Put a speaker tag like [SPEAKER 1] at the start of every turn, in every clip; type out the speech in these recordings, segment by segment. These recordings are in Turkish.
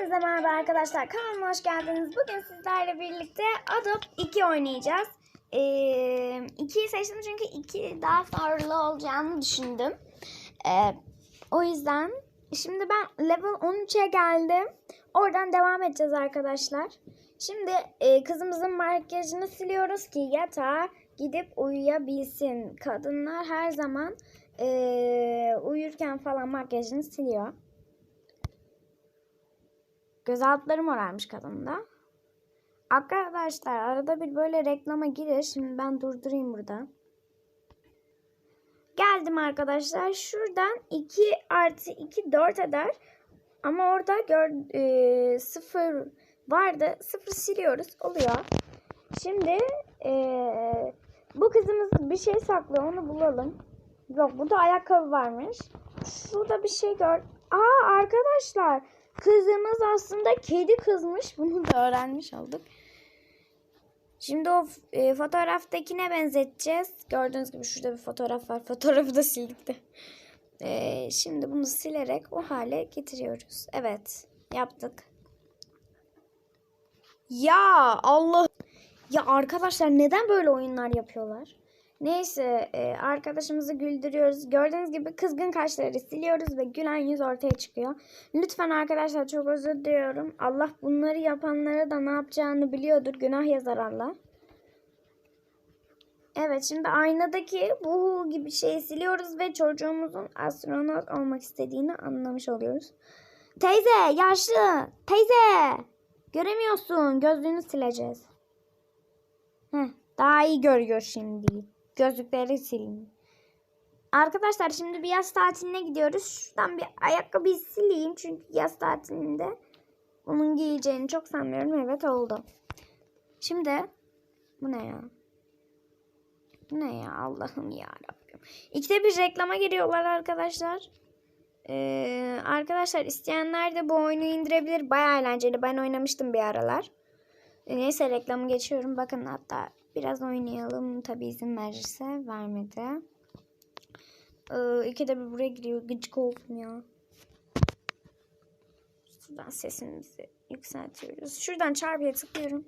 [SPEAKER 1] Hepinize merhaba arkadaşlar. Kanalıma hoş geldiniz. Bugün sizlerle birlikte Adopt 2 oynayacağız. Ee, 2'yi seçtim çünkü 2 daha farklı olacağını düşündüm. Ee, o yüzden şimdi ben level 13'e geldim. Oradan devam edeceğiz arkadaşlar. Şimdi e, kızımızın makyajını siliyoruz ki yatağa gidip uyuyabilsin. Kadınlar her zaman e, uyurken falan makyajını siliyor. Göz altları morarmış kadında. Arkadaşlar arada bir böyle reklama girir. Şimdi ben durdurayım burada. Geldim arkadaşlar. Şuradan 2 artı 2 4 eder. Ama orada gör, e, 0 vardı. 0 siliyoruz. Oluyor. Şimdi e, bu kızımız bir şey saklıyor. Onu bulalım. Yok burada ayakkabı varmış. Şurada bir şey gör. Aa arkadaşlar. Kızımız aslında kedi kızmış. Bunu da öğrenmiş olduk. Şimdi o e, fotoğraftakine benzeteceğiz. Gördüğünüz gibi şurada bir fotoğraf var. Fotoğrafı da sildik de. E, şimdi bunu silerek o hale getiriyoruz. Evet. Yaptık. Ya Allah. Ya arkadaşlar neden böyle oyunlar yapıyorlar? Neyse e, arkadaşımızı güldürüyoruz. Gördüğünüz gibi kızgın kaşları siliyoruz ve gülen yüz ortaya çıkıyor. Lütfen arkadaşlar çok özür diliyorum. Allah bunları yapanlara da ne yapacağını biliyordur. Günah yazar Allah. Evet şimdi aynadaki bu gibi şeyi siliyoruz ve çocuğumuzun astronot olmak istediğini anlamış oluyoruz. Teyze yaşlı teyze göremiyorsun gözlüğünü sileceğiz. Heh, daha iyi görüyor şimdi. Gözlükleri silin. Arkadaşlar şimdi bir yaz tatiline gidiyoruz. Şuradan bir ayakkabıyı sileyim. Çünkü yaz tatilinde onun giyeceğini çok sanmıyorum. Evet oldu. Şimdi bu ne ya? Bu ne ya Allah'ım ya Rabbim. İkide bir reklama giriyorlar arkadaşlar. Ee, arkadaşlar isteyenler de bu oyunu indirebilir. Baya eğlenceli. Ben oynamıştım bir aralar. E, Neyse reklamı geçiyorum. Bakın hatta biraz oynayalım. Tabi izin verirse vermedi. Ee, ikide bir buraya giriyor. Gıcık oldum ya. Şuradan sesimizi yükseltiyoruz. Şuradan çarpıya tıklıyorum.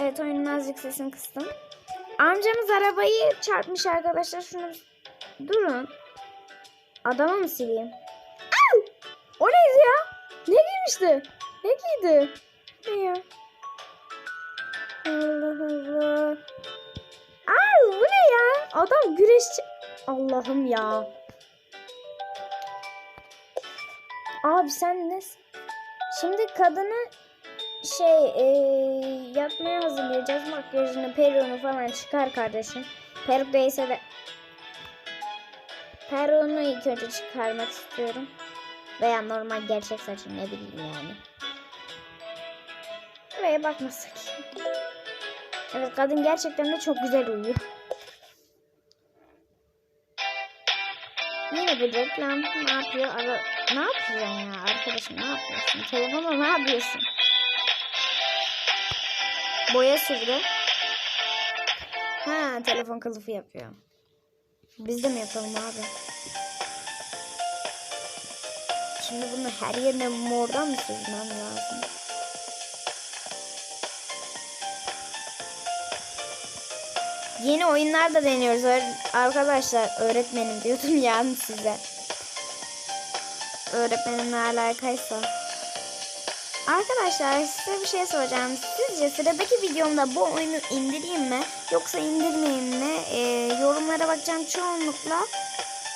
[SPEAKER 1] Evet oyunun azıcık sesini kıstım. Amcamız arabayı çarpmış arkadaşlar. Şunu durun. Adama mı sileyim? Giymişti? Ne giydi? Ne ya? Allah Allah. Au, bu ne ya? Adam güreşçi. Allah'ım ya. Abi sen ne? Şimdi kadını şey e, yatmaya hazırlayacağız. Makyajını, peruğunu falan çıkar kardeşim. Peruk değilse de Peruğunu ilk önce çıkarmak istiyorum. Veya normal gerçek saçım ne bileyim yani. Buraya bakmasak. Evet kadın gerçekten de çok güzel uyuyor. Yine bir reklam. Ne yapıyor? Ara... Ne yapıyorsun ya arkadaşım? Ne yapıyorsun? Telefonla ne yapıyorsun? Boya sürdü. Ha telefon kılıfı yapıyor. Biz de mi yapalım abi? Şimdi bunu her yerine mordan mı süzmem lazım? Yeni oyunlar da deniyoruz arkadaşlar. Öğretmenim diyordum yani size. Öğretmenimle alakaysa. Arkadaşlar size bir şey soracağım. Sizce sıradaki videomda bu oyunu indireyim mi? Yoksa indirmeyeyim mi? Ee, yorumlara bakacağım çoğunlukla.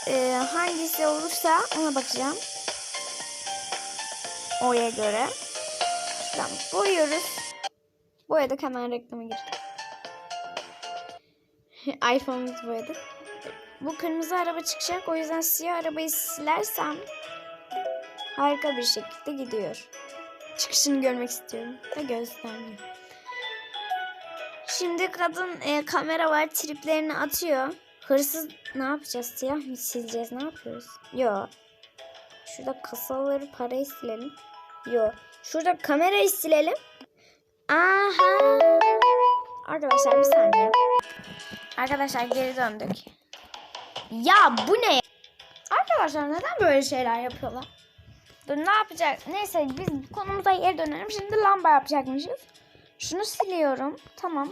[SPEAKER 1] Ee, hangisi olursa ona bakacağım. Oya göre. Şuradan boyuyoruz. Boyadık hemen reklama gir. iPhone'umuzu boyadık. Bu kırmızı araba çıkacak. O yüzden siyah arabayı silersem harika bir şekilde gidiyor. Çıkışını görmek istiyorum. Da göstermiyor. Şimdi kadın e, kamera var triplerini atıyor. Hırsız ne yapacağız? Siyah mı sileceğiz? Ne yapıyoruz? Yo. Şurada kasaları parayı silelim. Yo. Şurada kamerayı silelim. Aha. Arkadaşlar bir saniye. Arkadaşlar geri döndük. Ya bu ne? Arkadaşlar neden böyle şeyler yapıyorlar? Dur ne yapacak? Neyse biz konumuza geri dönelim. Şimdi lamba yapacakmışız. Şunu siliyorum. Tamam.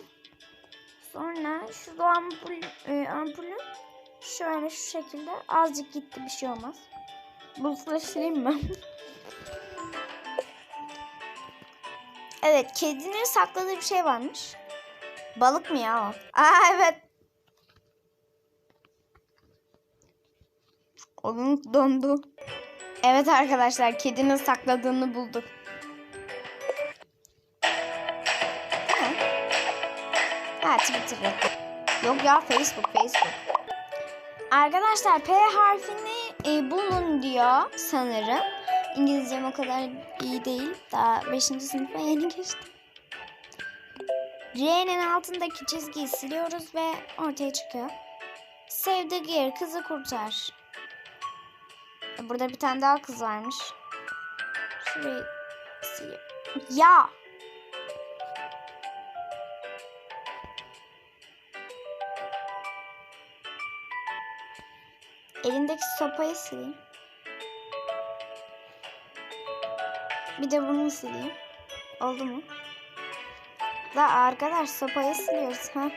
[SPEAKER 1] Sonra şu ampul, e, ampulü şöyle şu şekilde azıcık gitti bir şey olmaz. Bulutları sileyim mi? evet kedinin sakladığı bir şey varmış. Balık mı ya o? Aa evet. Onun dondu. Evet arkadaşlar kedinin sakladığını bulduk. Ha, Twitter. Yok ya Facebook Facebook. Arkadaşlar P harfini e, bulun diyor sanırım. İngilizcem o kadar iyi değil. Daha 5. sınıfa yeni geçtim. R'nin altındaki çizgiyi siliyoruz ve ortaya çıkıyor. Save kızı kurtar. Burada bir tane daha kız varmış. Şurayı siliyorum. Ya! Elindeki sopayı sileyim. Bir de bunu sileyim. Oldu mu? La arkadaş sopayı siliyoruz ha.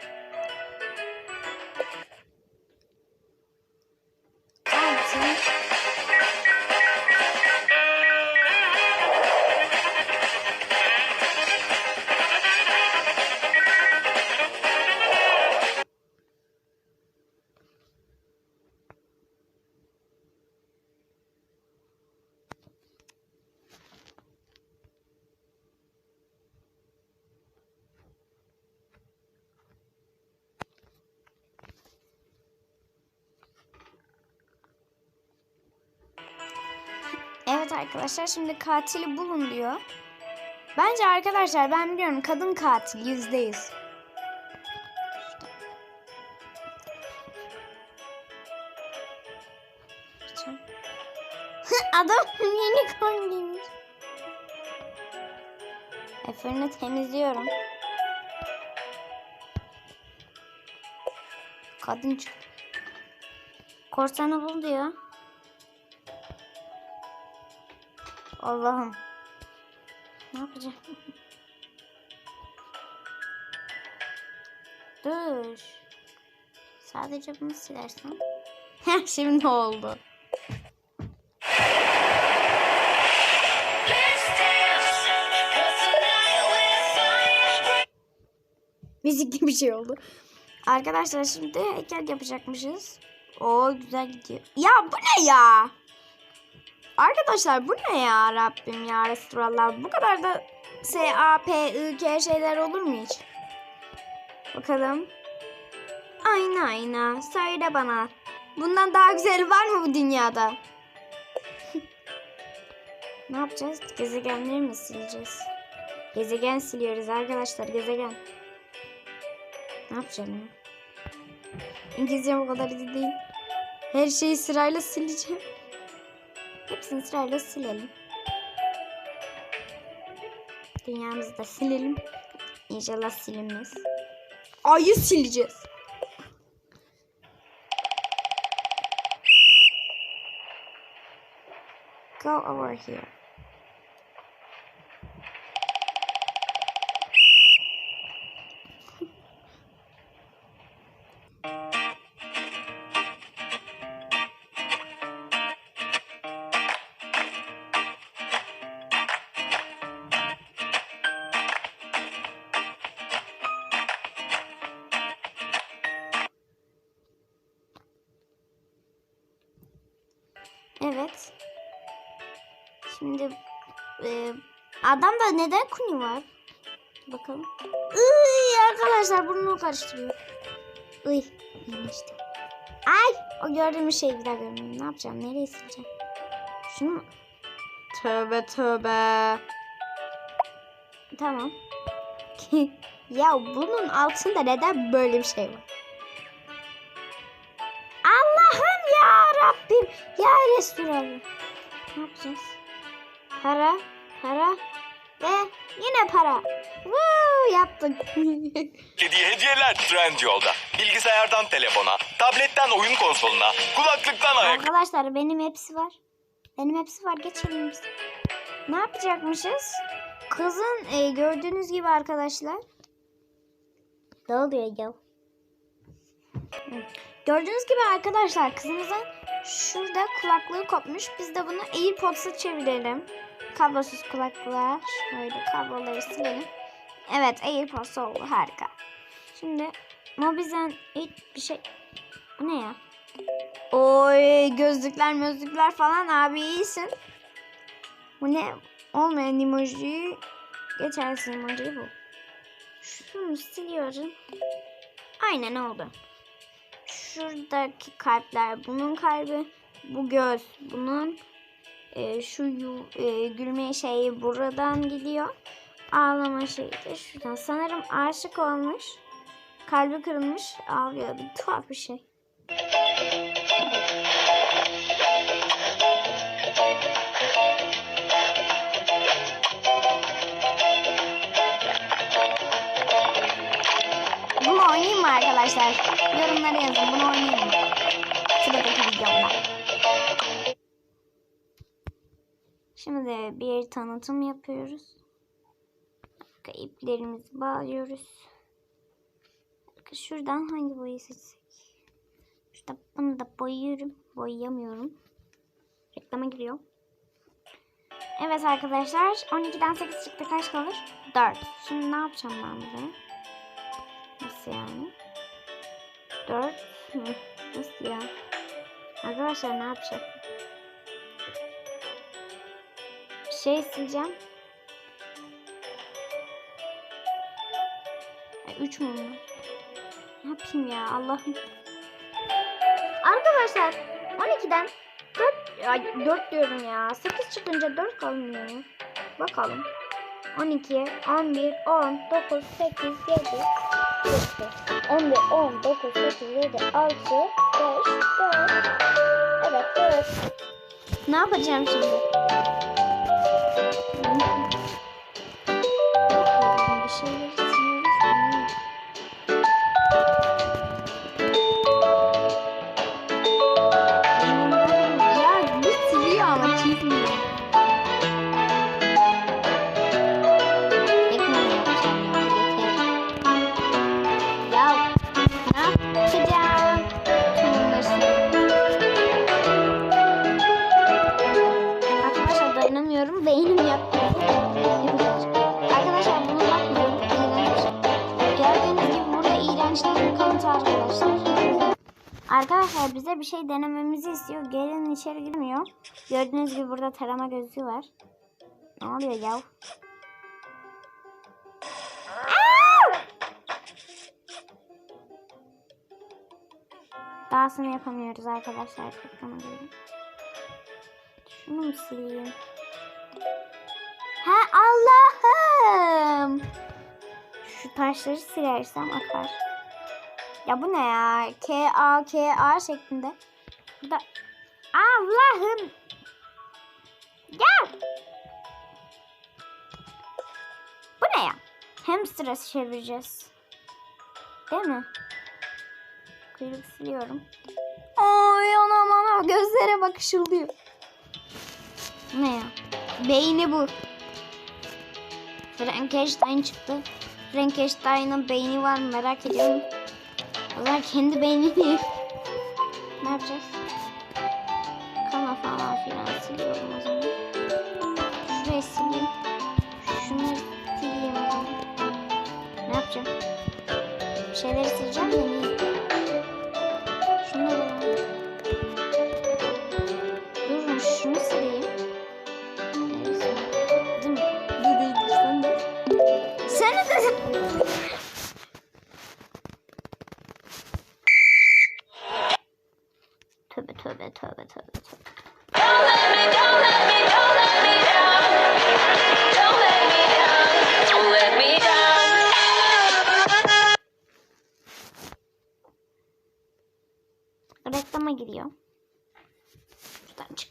[SPEAKER 1] Evet arkadaşlar şimdi katili bulun diyor. Bence arkadaşlar ben biliyorum kadın katil yüzde yüz. Adam kan giymiş. E, fırını temizliyorum. Kadın çıktı. Korsanı bul diyor. Allah'ım. Ne yapacağım? Dur. Sadece bunu silersen. Şimdi oldu. Müzikli bir şey oldu. Arkadaşlar şimdi heykel yapacakmışız. Oo güzel gidiyor. Ya bu ne ya? Arkadaşlar bu ne ya Rabbim ya Resulallah. Bu kadar da S, A, P, I, K şeyler olur mu hiç? Bakalım. Ayna ayna. Söyle bana. Bundan daha güzeli var mı bu dünyada? ne yapacağız? Gezegenleri mi sileceğiz? Gezegen siliyoruz arkadaşlar. Gezegen. Ne yapacağım ya? İngilizcem o kadar iyi değil. Her şeyi sırayla sileceğim. Hepsini sırayla silelim. Dünyamızı da silelim. İnşallah silinmez. Ayı sileceğiz. Go over here. Evet. Şimdi e, adamda neden kuni var? Bakalım. Iy, arkadaşlar burnunu karıştırıyor. Iy, işte. Ay, o gördüğümüz şeyi bir daha görmüyorum. Ne yapacağım? Nereye sileceğim? Şunu mu? Tövbe tövbe. Tamam. ya bunun altında neden böyle bir şey var? Ya Resulallah. Ne yapacağız? Para, para. Ve yine para. Woo, yaptık.
[SPEAKER 2] Hediye hediyeler Trendyol'da. Bilgisayardan telefona, tabletten oyun konsoluna, kulaklıktan ayak...
[SPEAKER 1] Arkadaşlar benim hepsi var. Benim hepsi var. Geçelim biz. Ne yapacakmışız? Kızın e, gördüğünüz gibi arkadaşlar. Ne oluyor ya? Gördüğünüz gibi arkadaşlar kızımızın şurada kulaklığı kopmuş. Biz de bunu AirPods'a çevirelim. Kablosuz kulaklığa şöyle kabloları silelim. Evet AirPods oldu harika. Şimdi Mobizen ilk bir şey... Bu ne ya? Oy gözlükler gözlükler falan abi iyisin. Bu ne? Olmayan emoji. Geçersin emoji bu. Şunu siliyorum. Aynen oldu. Şuradaki kalpler bunun kalbi. Bu göz bunun. Ee, şu yu, e, gülme şeyi buradan gidiyor. Ağlama şeyi de şuradan. Sanırım aşık olmuş. Kalbi kırılmış. Ağlıyor. Bir tuhaf bir şey. Bunu oynayayım mı arkadaşlar? Yorumlara yazın. Bunu oynayayım mı? Sıradaki videomda. Şimdi bir tanıtım yapıyoruz. İplerimizi bağlıyoruz. Şuradan hangi boyayı seçsek? Şurada bunu da boyuyorum. Boyayamıyorum. Reklama giriyor. Evet arkadaşlar. 12'den 8 çıktı. Kaç kalır? 4. Şimdi ne yapacağım ben buraya? Nasıl yani? 4. Hı, Nasıl ya? Arkadaşlar ne yapacağım? Bir şey sileceğim. 3 mum var. Ne yapayım ya Allah'ım. Arkadaşlar 12'den 4 ay 4 diyorum ya. 8 çıkınca 4 kalmıyor. mu? Bakalım. 12, 11, 10, 9, 8, 7, 11, 10, 9, 8, 7, 6, 5, 4. Evet 4. Ne yapacağım şimdi? Arkadaşlar. Bize bir şey denememizi istiyor. Gelin içeri girmiyor. Gördüğünüz gibi burada tarama gözü var. Ne oluyor ya? Aa! Dahasını yapamıyoruz arkadaşlar. Şunu mu sileyim? Ha Allah'ım. Şu taşları silersem akar. Ya bu ne ya? K A K A şeklinde. Burada Allah'ım. Ya. Bu ne ya? Hamster'a çevireceğiz. Değil mi? Kuyruk siliyorum. Ay anam anam gözlere bak ışıldıyor. Bu ne ya? Beyni bu. Frankenstein çıktı. Frankenstein'ın beyni var merak ediyorum. Zaman kendi beynini ne yapacağız? Kana falan filan siliyorum o zaman. Şurayı sileyim. Şunları sileyim o zaman. Ne yapacağım? Bir şeyleri sileceğim de?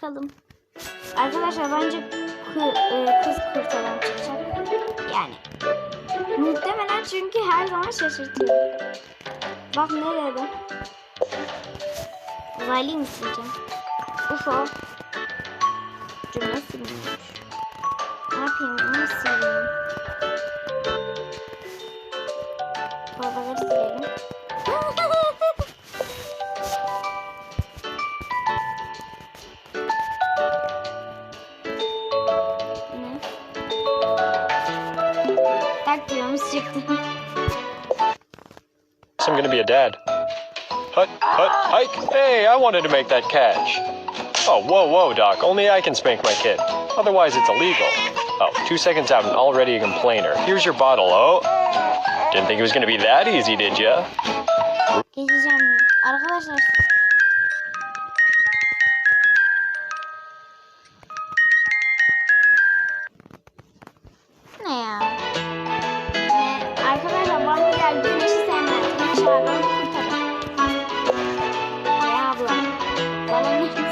[SPEAKER 1] Çıkalım. Arkadaşlar bence kı- e, kız kurt adam çıkacak. Yani muhtemelen çünkü her zaman şaşırtıyor. Bak nerede? Uzaylı mı sileceğim? UFO. Cümle silmiyormuş. Ne yapayım? Onu sileyim. Tak diyormuş çıktı.
[SPEAKER 3] I'm gonna be a dad. Hut, hut, hike. Hey, I wanted to make that catch. Oh, whoa, whoa, Doc. Only I can spank my kid. Otherwise, it's illegal. Oh, two seconds out and already a complainer. Here's your bottle. Oh, didn't think it was gonna be that easy, did ya?
[SPEAKER 1] Geçeceğim. Arkadaşlar. Bana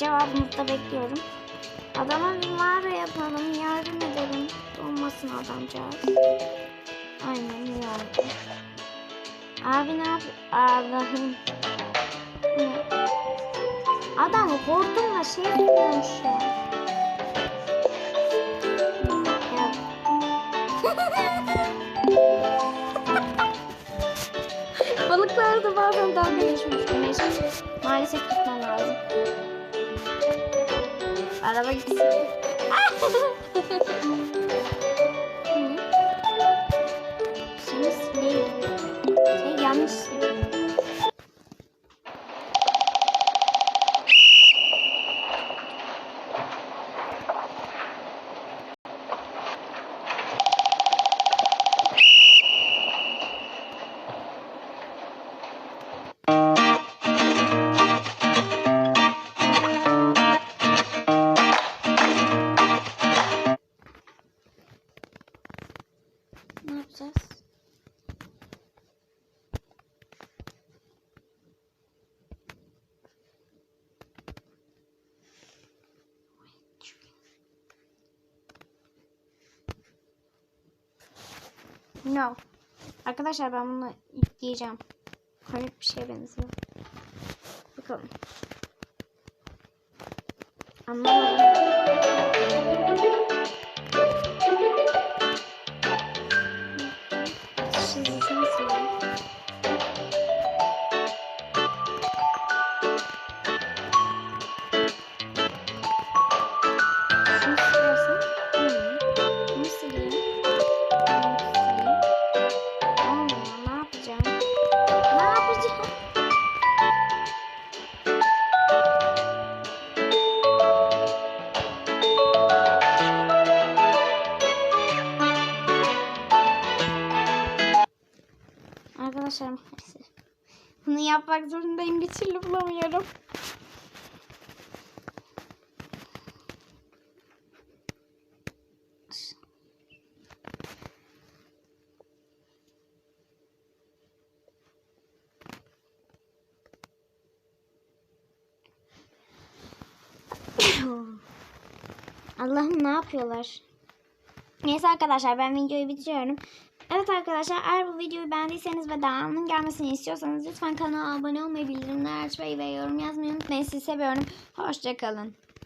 [SPEAKER 1] cevabınızı da bekliyorum. Adama bir mağara yapalım, yardım edelim. Olmasın adamcağız. Aynen iyi oldu. Abi ne yap? Allah'ım. Adam hortumla şey yapıyormuş ya. Balıklar da bazen dalga geçmiş. Maalesef Araba gitsin. No. Arkadaşlar ben bunu yükleyeceğim. Komik bir şeye benziyor. Bakalım. Anlamadım. Maalesef. Bunu yapmak zorundayım. Bir türlü bulamıyorum. Allah'ım ne yapıyorlar? Neyse arkadaşlar ben videoyu bitiriyorum. Evet arkadaşlar eğer bu videoyu beğendiyseniz ve devamının gelmesini istiyorsanız lütfen kanala abone olmayı, bildirimleri açmayı ve yorum yazmayı unutmayın. Sizi seviyorum. Hoşçakalın.